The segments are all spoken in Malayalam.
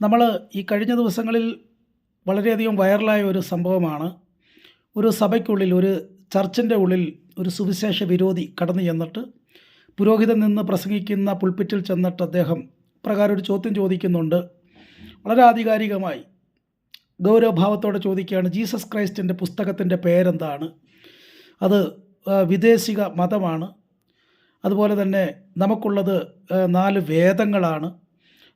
നമ്മൾ ഈ കഴിഞ്ഞ ദിവസങ്ങളിൽ വളരെയധികം വൈറലായ ഒരു സംഭവമാണ്. ഒരു സഭയ്ക്കുള്ളിൽ ഒരു ചർച്ചിന്റെ ഉള്ളിൽ ഒരു സുവിശേഷ വിരോധി കടന്നു ചെന്നിട്ട് പുരോഹിതൻ നിന്ന് പ്രസംഗിക്കുന്ന പുൾപ്പിറ്റിൽ ചെന്നിട്ട് അദ്ദേഹം പ്രകാരം ഒരു ചോദ്യം ചോദിക്കുന്നുണ്ട്. വളരെ ആധികാരികമായി ഗൗരവഭാവത്തോടെ ചോദിക്കുകയാണ് ജീസസ് ക്രൈസ്റ്റിന്റെ പുസ്തകത്തിന്റെ പേരെന്താണ്? അത് വിദേശിക മതമാണ്. അതുപോലെ തന്നെ നമുക്കുള്ളത് നാല് വേദങ്ങളാണ്.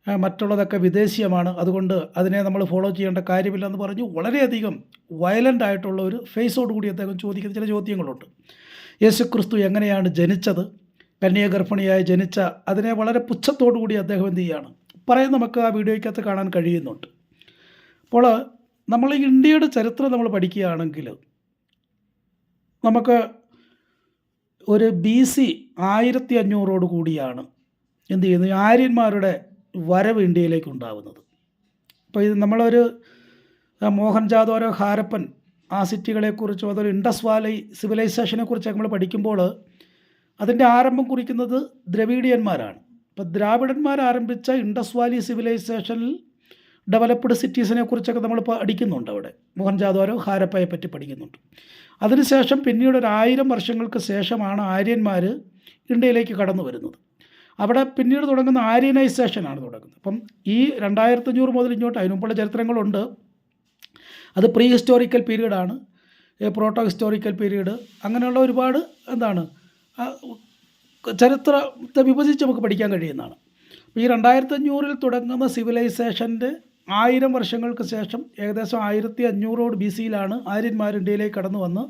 മറ്റുള്ളതൊക്കെ വിദേശീയമാണ്. അതുകൊണ്ട് അതിനെ നമ്മൾ ഫോളോ ചെയ്യേണ്ട കാര്യമില്ലെന്ന് പറഞ്ഞു വളരെയധികം വയലന്റ് ആയിട്ടുള്ള ഒരു ഫേസോട് കൂടി അദ്ദേഹം ചോദിക്കുന്ന ചില ചോദ്യങ്ങളുണ്ട്. യേശുക്രിസ്തു എങ്ങനെയാണ് ജനിച്ചത്? കന്യാഗർഭിണിയായി ജനിച്ച അതിനെ വളരെ പുച്ഛത്തോടു കൂടി അദ്ദേഹം എന്ത് ചെയ്യുകയാണ് പറയും നമുക്ക് ആ വീഡിയോയ്ക്കകത്ത് കാണാൻ കഴിയുന്നുണ്ട്. അപ്പോൾ നമ്മൾ ഇന്ത്യയുടെ ചരിത്രം നമ്മൾ പഠിക്കുകയാണെങ്കിൽ നമുക്ക് ഒരു ബി സി ആയിരത്തി അഞ്ഞൂറോട് കൂടിയാണ് എന്ത് ചെയ്യുന്നത്? ആര്യന്മാരുടെ വരവ് ഇന്ത്യയിലേക്ക് ഉണ്ടാവുന്നത്. അപ്പോൾ ഇത് നമ്മളൊരു മോഹൻ ജാദോരോ ഹാരപ്പൻ ആ സിറ്റികളെക്കുറിച്ചോ അതൊരു ഇൻഡസ് വാലി സിവിലൈസേഷനെ കുറിച്ചൊക്കെ നമ്മൾ പഠിക്കുമ്പോൾ അതിന്റെ ആരംഭം കുറിക്കുന്നത് ദ്രവീഡിയന്മാരാണ്. അപ്പോൾ ദ്രാവിഡന്മാർ ആരംഭിച്ച ഇൻഡസ് വാലി സിവിലൈസേഷനിൽ ഡെവലപ്ഡ് സിറ്റീസിനെ കുറിച്ചൊക്കെ നമ്മൾ പഠിക്കുന്നുണ്ട് അവിടെ. മോഹൻജാദോരോ ഹാരപ്പയെ പറ്റി പഠിക്കുന്നുണ്ട്. അതിനുശേഷം പിന്നീട് ഒരു ആയിരം വർഷങ്ങൾക്ക് ശേഷമാണ് ആര്യന്മാർ ഇന്ത്യയിലേക്ക് കടന്നു വരുന്നത്. അവിടെ പിന്നീട് തുടങ്ങുന്ന ആര്യനൈസേഷനാണ് തുടങ്ങുന്നത്. അപ്പം ഈ രണ്ടായിരത്തഞ്ഞൂറ് മുതൽ ഇങ്ങോട്ട് അതിനുമ്പുള്ള ചരിത്രങ്ങളുണ്ട്. അത് പ്രീ ഹിസ്റ്റോറിക്കൽ പീരീഡാണ് പ്രോട്ടോ ഹിസ്റ്റോറിക്കൽ പീരീഡ് അങ്ങനെയുള്ള ഒരുപാട് എന്താണ് ചരിത്രത്തെ വിഭജിച്ച് നമുക്ക് പഠിക്കാൻ കഴിയുന്നതാണ്. ഈ രണ്ടായിരത്തി അഞ്ഞൂറിൽ തുടങ്ങുന്ന സിവിലൈസേഷന്റെ ആയിരം വർഷങ്ങൾക്ക് ശേഷം ഏകദേശം ആയിരത്തി അഞ്ഞൂറോട് ബി സിയിലാണ് ആര്യന്മാർ ഇന്ത്യയിലേക്ക് കടന്നു വന്ന്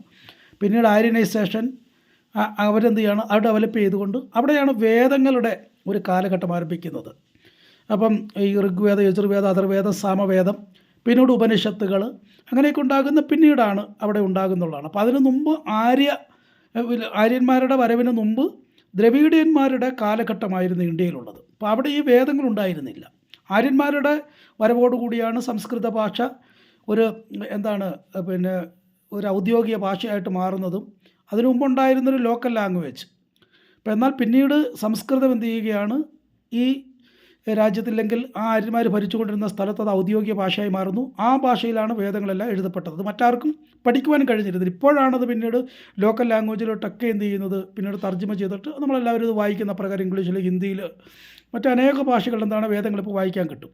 പിന്നീട് ആര്യനൈസേഷൻ അവരെന്ത് ചെയ്യാണ്? അത് ഡെവലപ്പ് ചെയ്തുകൊണ്ട് അവിടെയാണ് വേദങ്ങളുടെ ഒരു കാലഘട്ടം ആരംഭിക്കുന്നത്. അപ്പം ഈ ഋഗ്വേദം യജുർവേദം അഥർവേദം സാമവേദം പിന്നീട് ഉപനിഷത്തുകൾ അങ്ങനെയൊക്കെ ഉണ്ടാകുന്ന പിന്നീടാണ് അവിടെ ഉണ്ടാകുന്നുള്ളതാണ്. അപ്പോൾ അതിന് മുമ്പ് ആര്യ ആര്യന്മാരുടെ വരവിന് മുമ്പ് ദ്രവീഡിയന്മാരുടെ കാലഘട്ടമായിരുന്നു ഇന്ത്യയിലുള്ളത്. അപ്പോൾ അവിടെ ഈ വേദങ്ങൾ ഉണ്ടായിരുന്നില്ല. ആര്യന്മാരുടെ വരവോടുകൂടിയാണ് സംസ്കൃത ഭാഷ ഒരു എന്താണ് പിന്നെ ഒരു ഔദ്യോഗിക ഭാഷയായിട്ട് മാറുന്നതും അതിനു മുമ്പുണ്ടായിരുന്നൊരു ലോക്കൽ ലാംഗ്വേജ് അപ്പം എന്നാൽ പിന്നീട് സംസ്കൃതം എന്ത് ചെയ്യുകയാണ്? ഈ രാജ്യത്തില്ലെങ്കിൽ ആ ആര്യന്മാർ ഭരിച്ചുകൊണ്ടിരുന്ന സ്ഥലത്ത് അത് ഔദ്യോഗിക ഭാഷയായി മാറുന്നു. ആ ഭാഷയിലാണ് വേദങ്ങളെല്ലാം എഴുതപ്പെട്ടത്. അത് മറ്റാർക്കും പഠിക്കുവാൻ കഴിഞ്ഞിരുന്നില്ല. ഇപ്പോഴാണത് പിന്നീട് ലോക്കൽ ലാംഗ്വേജിലോട്ടൊക്കെ എന്ത് ചെയ്യുന്നത്? പിന്നീട് തർജമ ചെയ്തിട്ട് നമ്മളെല്ലാവരും ഇത് വായിക്കുന്ന പ്രകാരം ഇംഗ്ലീഷിൽ ഹിന്ദിയിൽ മറ്റനേക ഭാഷകളിൽ എന്താണ് വേദങ്ങൾ ഇപ്പോൾ വായിക്കാൻ കിട്ടും.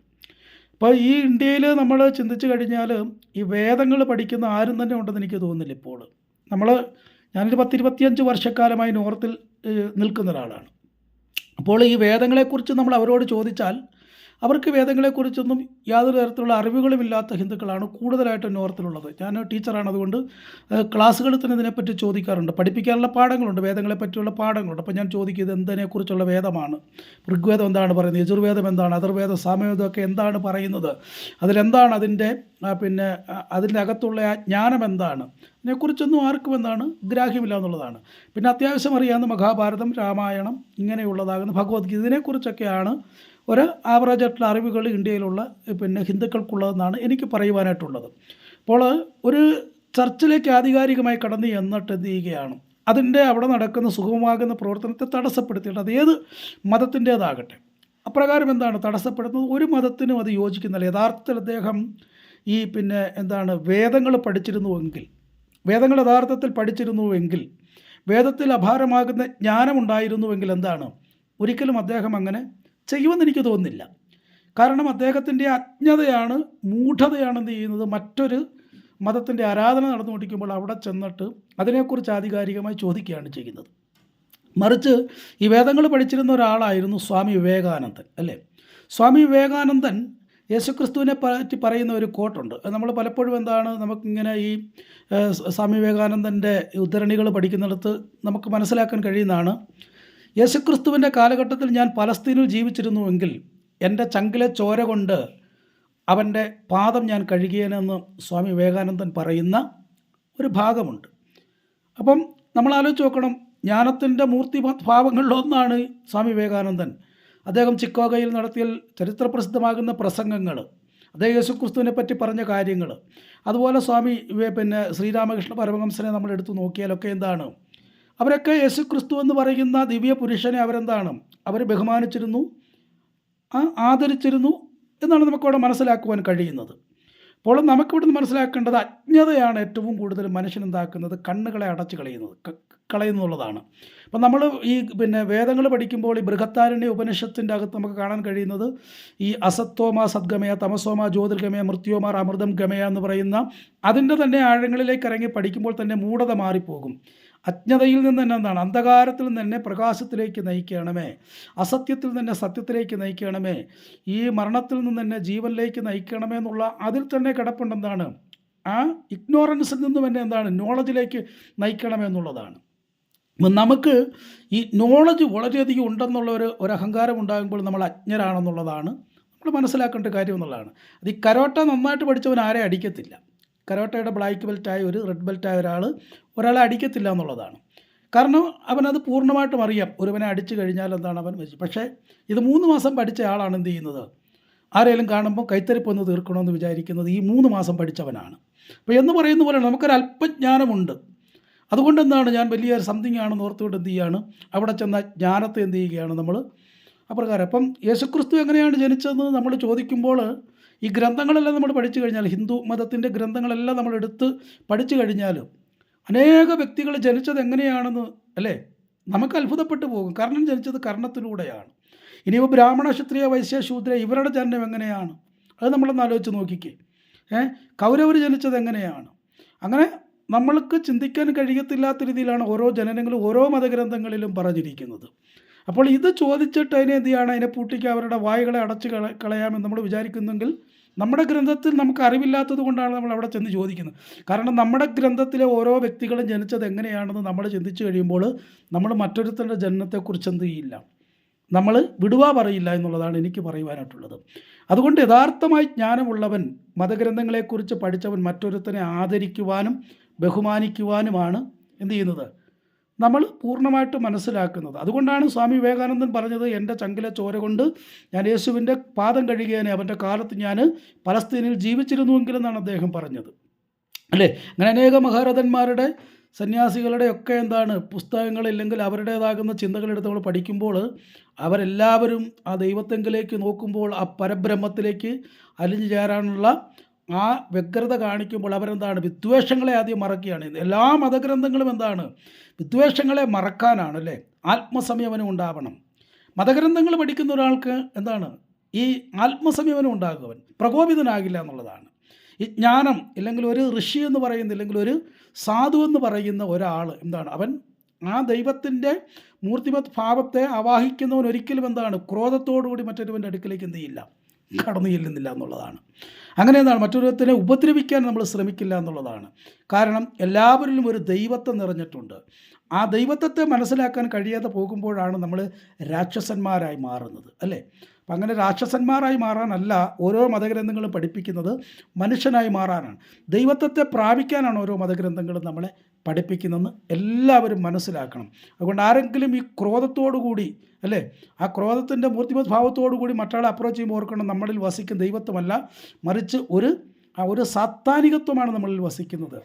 അപ്പോൾ ഈ ഇന്ത്യയിൽ നമ്മൾ ചിന്തിച്ചു കഴിഞ്ഞാൽ ഈ വേദങ്ങൾ പഠിക്കുന്ന ആരും തന്നെ ഉണ്ടെന്ന് എനിക്ക് തോന്നുന്നില്ല ഇപ്പോൾ നമ്മൾ ഞാനൊരു പത്തിരുപത്തിയഞ്ച് വർഷക്കാലമായി നോർത്തിൽ നിൽക്കുന്ന ഒരാളാണ്. അപ്പോൾ ഈ വേദങ്ങളെക്കുറിച്ച് നമ്മൾ അവരോട് ചോദിച്ചാൽ അവർക്ക് വേദങ്ങളെക്കുറിച്ചൊന്നും യാതൊരു തരത്തിലുള്ള അറിവുകളുമില്ലാത്ത ഹിന്ദുക്കളാണ് കൂടുതലായിട്ട് നോർത്തിലുള്ളത്. ഞാൻ ടീച്ചറാണ് അതുകൊണ്ട് ക്ലാസ്സുകളിൽ തന്നെ ഇതിനെപ്പറ്റി ചോദിക്കാറുണ്ട്. പഠിപ്പിക്കാനുള്ള പാഠങ്ങളുണ്ട് വേദങ്ങളെ പറ്റിയുള്ള പാഠങ്ങളുണ്ട്. അപ്പോൾ ഞാൻ ചോദിക്കും ഇത് എന്തിനെക്കുറിച്ചുള്ള വേദമാണ്? ഋഗ്വേദം എന്താണ് പറയുന്നത്? യജുർവേദം എന്താണ്? അതിർവേദ സാമവേദമൊക്കെ എന്താണ് പറയുന്നത്? അതിലെന്താണ് അതിന്റെ പിന്നെ അതിന്റെ അകത്തുള്ള ആ ജ്ഞാനം എന്താണ്? ഇതിനെക്കുറിച്ചൊന്നും ആർക്കും എന്താണ് ഗ്രാഹ്യമില്ല എന്നുള്ളതാണ്. പിന്നെ അത്യാവശ്യം അറിയാവുന്ന മഹാഭാരതം രാമായണം ഇങ്ങനെയുള്ളതാകുന്ന. ഭഗവത്ഗീത ഇതിനെക്കുറിച്ചൊക്കെയാണ് ഒരു ആവറേജ് ആയിട്ടുള്ള അറിവുകൾ ഇന്ത്യയിലുള്ള പിന്നെ ഹിന്ദുക്കൾക്കുള്ളതെന്നാണ് എനിക്ക് പറയുവാനായിട്ടുള്ളത്. അപ്പോൾ ഒരു ചർച്ചിലേക്ക് ആധികാരികമായി കടന്നു എന്നിട്ട് എന്ത് ചെയ്യുകയാണ് അതിന്റെ അവിടെ നടക്കുന്ന സുഗമമാകുന്ന പ്രവർത്തനത്തെ തടസ്സപ്പെടുത്തിയിട്ട് അത് ഏത് മതത്തിന്റേതാകട്ടെ. അപ്രകാരം എന്താണ് തടസ്സപ്പെടുന്നത്? ഒരു മതത്തിനും അത് യോജിക്കുന്നില്ല. യഥാർത്ഥത്തിൽ അദ്ദേഹം ഈ പിന്നെ എന്താണ് വേദങ്ങൾ പഠിച്ചിരുന്നുവെങ്കിൽ വേദങ്ങൾ യഥാർത്ഥത്തിൽ പഠിച്ചിരുന്നുവെങ്കിൽ വേദത്തിൽ അപാരമാകുന്ന ജ്ഞാനമുണ്ടായിരുന്നുവെങ്കിൽ എന്താണ്? ഒരിക്കലും അദ്ദേഹം അങ്ങനെ ചെയ്യുമെന്ന് എനിക്ക് തോന്നുന്നില്ല. കാരണം അദ്ദേഹത്തിന്റെ അജ്ഞതയാണ് മൂഢതയാണ് എന്ത് ചെയ്യുന്നത്? മറ്റൊരു മതത്തിന്റെ ആരാധന നടന്നുകൊണ്ടിരിക്കുമ്പോൾ അവിടെ ചെന്നിട്ട് അതിനെക്കുറിച്ച് ആധികാരികമായി ചോദിക്കുകയാണ് ചെയ്യുന്നത്. മറിച്ച് ഈ വേദങ്ങൾ പഠിച്ചിരുന്ന ഒരാളായിരുന്നു സ്വാമി വിവേകാനന്ദൻ അല്ലേ? സ്വാമി വിവേകാനന്ദൻ യേശുക്രിസ്തുവിനെ പറ്റി പറയുന്ന ഒരു കോട്ടുണ്ട് നമ്മൾ പലപ്പോഴും എന്താണ് നമുക്കിങ്ങനെ ഈ സ്വാമി വിവേകാനന്ദന്റെ ഉദ്ധരണികൾ പഠിക്കുന്നിടത്ത് നമുക്ക് മനസ്സിലാക്കാൻ കഴിയുന്നതാണ്. യേശുക്രിസ്തുവിന്റെ കാലഘട്ടത്തിൽ ഞാൻ പലസ്തീനിൽ ജീവിച്ചിരുന്നുവെങ്കിൽ എന്റെ ചങ്കിലെ ചോര കൊണ്ട് അവന്റെ പാദം ഞാൻ കഴുകിയനെന്ന് സ്വാമി വിവേകാനന്ദൻ പറയുന്ന ഒരു ഭാഗമുണ്ട്. അപ്പം നമ്മൾ ആലോചിച്ച് നോക്കണം ജ്ഞാനത്തിന്റെ മൂർത്തി ഭാവങ്ങളിലൊന്നാണ് സ്വാമി വിവേകാനന്ദൻ. അദ്ദേഹം ചിക്കോഗയിൽ നടത്തിയ ചരിത്രപ്രസിദ്ധമാകുന്ന പ്രസംഗങ്ങൾ അദ്ദേഹം യേശുക്രിസ്തുവിനെ പറ്റി പറഞ്ഞ കാര്യങ്ങൾ. അതുപോലെ സ്വാമി പിന്നെ ശ്രീരാമകൃഷ്ണ പരമഹംസനെ നമ്മൾ എടുത്തു നോക്കിയാലൊക്കെ എന്താണ്? അവരൊക്കെ യേശു ക്രിസ്തു എന്ന് പറയുന്ന ദിവ്യ പുരുഷനെ അവരെന്താണ്? അവർ ബഹുമാനിച്ചിരുന്നു. ആദരിച്ചിരുന്നു എന്നാണ് നമുക്കവിടെ മനസ്സിലാക്കുവാൻ കഴിയുന്നത്. അപ്പോൾ നമുക്കിവിടുന്ന് മനസ്സിലാക്കേണ്ടത് അജ്ഞതയാണ് ഏറ്റവും കൂടുതൽ മനുഷ്യനെന്താക്കുന്നത്? കണ്ണുകളെ അടച്ചു കളയുന്നത് കളയുന്നുള്ളതാണ് അപ്പം നമ്മൾ ഈ പിന്നെ വേദങ്ങൾ പഠിക്കുമ്പോൾ ഈ ബൃഹത്താരണ്യ ഉപനിഷത്തിന്റെ അകത്ത് നമുക്ക് കാണാൻ കഴിയുന്നത് ഈ അസത്വമ സദ്ഗമയ തമസോമ ജ്യോതിർഗമയ മൃത്യോമാർ അമൃതം ഗമയ എന്ന് പറയുന്ന അതിന്റെ തന്നെ ആഴങ്ങളിലേക്ക് ഇറങ്ങി പഠിക്കുമ്പോൾ തന്നെ മൂഢത മാറിപ്പോകും. അജ്ഞതയിൽ നിന്ന് തന്നെ എന്താണ്? അന്ധകാരത്തിൽ നിന്ന് തന്നെ പ്രകാശത്തിലേക്ക് നയിക്കണമേ. അസത്യത്തിൽ നിന്ന് തന്നെ സത്യത്തിലേക്ക് നയിക്കണമേ. ഈ മരണത്തിൽ നിന്ന് തന്നെ ജീവനിലേക്ക് നയിക്കണമേ എന്നുള്ള അതിൽ തന്നെ കിടപ്പുണ്ടെന്താണ് ആ ഇഗ്നോറൻസിൽ നിന്ന് തന്നെ എന്താണ്? നോളജിലേക്ക് നയിക്കണമേ എന്നുള്ളതാണ്. അപ്പം നമുക്ക് ഈ നോളജ് വളരെയധികം ഉണ്ടെന്നുള്ള ഒരു ഒരു അഹങ്കാരം ഉണ്ടാകുമ്പോൾ നമ്മൾ അജ്ഞരാണെന്നുള്ളതാണ്. നമ്മൾ മനസ്സിലാക്കേണ്ട കാര്യം എന്നുള്ളതാണ്. അത് ഈ കരോട്ട നന്നായിട്ട് പഠിച്ചവൻ ആരെ അടിക്കത്തില്ല. കരോട്ടയുടെ ബ്ലാക്ക് ബെൽറ്റായ ഒരു റെഡ് ബെൽറ്റായ ഒരാൾ ഒരാളെ അടിക്കത്തില്ല എന്നുള്ളതാണ്. കാരണം അവനത് പൂർണമായിട്ടും അറിയാം. ഒരുവനെ അടിച്ചു കഴിഞ്ഞാൽ എന്താണ് അവൻ വെച്ച് പക്ഷേ ഇത് മൂന്ന് മാസം പഠിച്ച ആളാണ് എന്ത് ചെയ്യുന്നത്? ആരെങ്കിലും കാണുമ്പോൾ കൈത്തരിപ്പൊന്ന് തീർക്കണമെന്ന് വിചാരിക്കുന്നത് ഈ മൂന്ന് മാസം പഠിച്ചവനാണ്. അപ്പോൾ എന്ന് പറയുന്ന പോലെ നമുക്കൊരു അല്പജ്ഞാനമുണ്ട് അതുകൊണ്ട് എന്താണ് ഞാൻ വലിയ സംതിങ് ആണെന്ന് ഓർത്തുകൊണ്ട് എന്ത് ചെയ്യുകയാണ് അവിടെ ചെന്ന ജ്ഞാനത്തെ എന്ത് ചെയ്യുകയാണ് നമ്മൾ? അപ്രകാരം. അപ്പം യേശുക്രിസ്തു എങ്ങനെയാണ് ജനിച്ചതെന്ന് നമ്മൾ ചോദിക്കുമ്പോൾ ഈ ഗ്രന്ഥങ്ങളെല്ലാം നമ്മൾ പഠിച്ചു കഴിഞ്ഞാൽ ഹിന്ദു മതത്തിന്റെ ഗ്രന്ഥങ്ങളെല്ലാം നമ്മൾ എടുത്ത് പഠിച്ചു കഴിഞ്ഞാൽ അനേക വ്യക്തികൾ ജനിച്ചത് എങ്ങനെയാണെന്ന് അല്ലേ? നമുക്ക് അത്ഭുതപ്പെട്ടു പോകും. കർണൻ ജനിച്ചത് കർണത്തിലൂടെയാണ്. ഇനിയിപ്പോൾ ബ്രാഹ്മണ ക്ഷത്രിയ വൈശ്യ ശൂദ്ര ഇവരുടെ ജനനം എങ്ങനെയാണ്? അത് നമ്മളൊന്ന് ആലോചിച്ച് നോക്കിക്കേ. ഏ? കൗരവർ ജനിച്ചത് എങ്ങനെയാണ്? അങ്ങനെ നമ്മൾക്ക് ചിന്തിക്കാൻ കഴിയത്തില്ലാത്ത രീതിയിലാണ് ഓരോ ജനനങ്ങളും ഓരോ മതഗ്രന്ഥങ്ങളിലും പറഞ്ഞിരിക്കുന്നത്. അപ്പോൾ ഇത് ചോദിച്ചിട്ട് അതിനെ എന്ത് ചെയ്യണം? അതിനെ പൂട്ടിക്ക് അവരുടെ വായുകളെ അടച്ചു കള കളയാമെന്ന് നമ്മൾ വിചാരിക്കുന്നെങ്കിൽ നമ്മുടെ ഗ്രന്ഥത്തിൽ നമുക്ക് അറിവില്ലാത്തത് കൊണ്ടാണ് നമ്മൾ അവിടെ ചെന്ന് ചോദിക്കുന്നത്. കാരണം നമ്മുടെ ഗ്രന്ഥത്തിലെ ഓരോ വ്യക്തികളും ജനിച്ചത് എങ്ങനെയാണെന്ന് നമ്മൾ ചിന്തിച്ചു കഴിയുമ്പോൾ നമ്മൾ മറ്റൊരുത്തരുടെ ജനനത്തെക്കുറിച്ച് എന്ത് ചെയ്യില്ല? നമ്മൾ വിടുവാ പറയില്ല എന്നുള്ളതാണ് എനിക്ക് പറയുവാനായിട്ടുള്ളത്. അതുകൊണ്ട് യഥാർത്ഥമായി ജ്ഞാനമുള്ളവൻ മതഗ്രന്ഥങ്ങളെക്കുറിച്ച് പഠിച്ചവൻ മറ്റൊരുത്തനെ ആദരിക്കുവാനും ബഹുമാനിക്കുവാനുമാണ് എന്ത് ചെയ്യുന്നത്? നമ്മൾ പൂർണമായിട്ട് മനസ്സിലാക്കുന്നത്. അതുകൊണ്ടാണ് സ്വാമി വിവേകാനന്ദൻ പറഞ്ഞത് എന്റെ ചങ്കിലെ ചോര കൊണ്ട് ഞാൻ യേശുവിന്റെ പാദം കഴുകിയാനെ അവന്റെ കാലത്ത് ഞാൻ പലസ്തീനിൽ ജീവിച്ചിരുന്നുവെങ്കിലെന്നാണ് അദ്ദേഹം പറഞ്ഞത്. അല്ലേ? അങ്ങനെ അനേക മഹാരഥന്മാരുടെ സന്യാസികളുടെ ഒക്കെ എന്താണ് പുസ്തകങ്ങൾ ഇല്ലെങ്കിൽ അവരുടേതാകുന്ന ചിന്തകളെടുത്ത് നമ്മൾ പഠിക്കുമ്പോൾ അവരെല്ലാവരും ആ ദൈവത്തെങ്കിലേക്ക് നോക്കുമ്പോൾ ആ പരബ്രഹ്മത്തിലേക്ക് അലിഞ്ഞു ചേരാനുള്ള ആ വ്യഗ്രത കാണിക്കുമ്പോൾ അവരെന്താണ്? വിദ്വേഷങ്ങളെ ആദ്യം മറക്കുകയാണ്. എല്ലാ മതഗ്രന്ഥങ്ങളും എന്താണ്? വിദ്വേഷങ്ങളെ മറക്കാനാണ് അല്ലേ ആത്മസംയമനം ഉണ്ടാവണം. മതഗ്രന്ഥങ്ങൾ പഠിക്കുന്ന ഒരാൾക്ക് എന്താണ്? ഈ ആത്മസംയമനം ഉണ്ടാകുവൻ പ്രകോപിതനാകില്ല എന്നുള്ളതാണ്. ഈ ജ്ഞാനം ഇല്ലെങ്കിൽ ഒരു ഋഷി എന്ന് പറയുന്ന ഇല്ലെങ്കിൽ ഒരു സാധു എന്ന് പറയുന്ന ഒരാൾ എന്താണ്? അവൻ ആ ദൈവത്തിന്റെ മൂർത്തിമത് ഭാവത്തെ ആവാഹിക്കുന്നവൻ ഒരിക്കലും എന്താണ്? ക്രോധത്തോടുകൂടി മറ്റൊരുവന്റെ അടുക്കിലേക്ക് എന്ത് ചെയ്യില്ല. കടന്നു ചെല്ലുന്നില്ല എന്നുള്ളതാണ്. അങ്ങനെ എന്താണ്? മറ്റൊരുത്തിനെ ഉപദ്രവിക്കാൻ നമ്മൾ ശ്രമിക്കില്ല എന്നുള്ളതാണ്. കാരണം എല്ലാവരിലും ഒരു ദൈവത്തെ നിറഞ്ഞിട്ടുണ്ട്. ആ ദൈവത്വത്തെ മനസ്സിലാക്കാൻ കഴിയാതെ പോകുമ്പോഴാണ് നമ്മൾ രാക്ഷസന്മാരായി മാറുന്നത് അല്ലേ? അപ്പം അങ്ങനെ രാക്ഷസന്മാരായി മാറാനല്ല ഓരോ മതഗ്രന്ഥങ്ങളും പഠിപ്പിക്കുന്നത് മനുഷ്യനായി മാറാനാണ്. ദൈവത്വത്തെ പ്രാപിക്കാനാണ് ഓരോ മതഗ്രന്ഥങ്ങളും നമ്മളെ പഠിപ്പിക്കുന്നതെന്ന് എല്ലാവരും മനസ്സിലാക്കണം. അതുകൊണ്ട് ആരെങ്കിലും ഈ ക്രോധത്തോടുകൂടി അല്ലേ? ആ ക്രോധത്തിന്റെ മൂർത്തിമത് കൂടി മറ്റാളെ അപ്രോച്ച് ചെയ്യുമ്പോൾ ഓർക്കണം നമ്മളിൽ വസിക്കുന്ന ദൈവത്വമല്ല മറിച്ച് ഒരു ആ ഒരു സാത്താനികത്വമാണ് നമ്മളിൽ വസിക്കുന്നത്.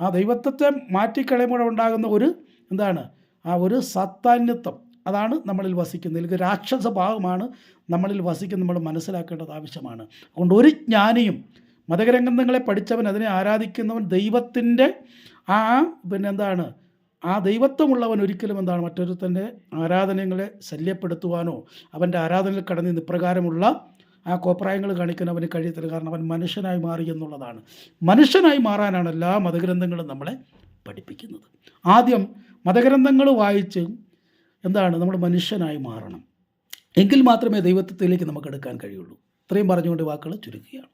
ആ ദൈവത്വത്തെ മാറ്റിക്കളയുമ്പോൾ ഉണ്ടാകുന്ന ഒരു എന്താണ്? ആ ഒരു സാത്താന്യത്വം. അതാണ് നമ്മളിൽ വസിക്കുന്നത്. അല്ലെങ്കിൽ രാക്ഷസ ഭാവമാണ് നമ്മളിൽ വസിക്കുന്ന നമ്മൾ മനസ്സിലാക്കേണ്ടത് ആവശ്യമാണ്. അതുകൊണ്ട് ഒരു ജ്ഞാനിയും മതഗ്രന്ഥങ്ങളെ പഠിച്ചവൻ അതിനെ ആരാധിക്കുന്നവൻ ദൈവത്തിന്റെ ആ പിന്നെ എന്താണ് ആ ദൈവത്വമുള്ളവൻ ഒരിക്കലും എന്താണ് മറ്റൊരുത്തന്റെ ആരാധനകളെ ശല്യപ്പെടുത്തുവാനോ അവന്റെ ആരാധനയിൽ കടന്ന് നിപ്രകാരമുള്ള ആ കോപ്രായങ്ങൾ കാണിക്കാൻ അവന് കഴിയത്തില്ല. കാരണം അവൻ മനുഷ്യനായി മാറി എന്നുള്ളതാണ്. മനുഷ്യനായി മാറാനാണ് എല്ലാ മതഗ്രന്ഥങ്ങളും നമ്മളെ പഠിപ്പിക്കുന്നത്. ആദ്യം മതഗ്രന്ഥങ്ങൾ വായിച്ച് എന്താണ്? നമ്മൾ മനുഷ്യനായി മാറണം. എങ്കിൽ മാത്രമേ ദൈവത്വത്തിലേക്ക് നമുക്ക് എടുക്കാൻ കഴിയുള്ളൂ. ഇത്രയും പറഞ്ഞുകൊണ്ട് വാക്കുകൾ ചുരുക്കുകയാണ്.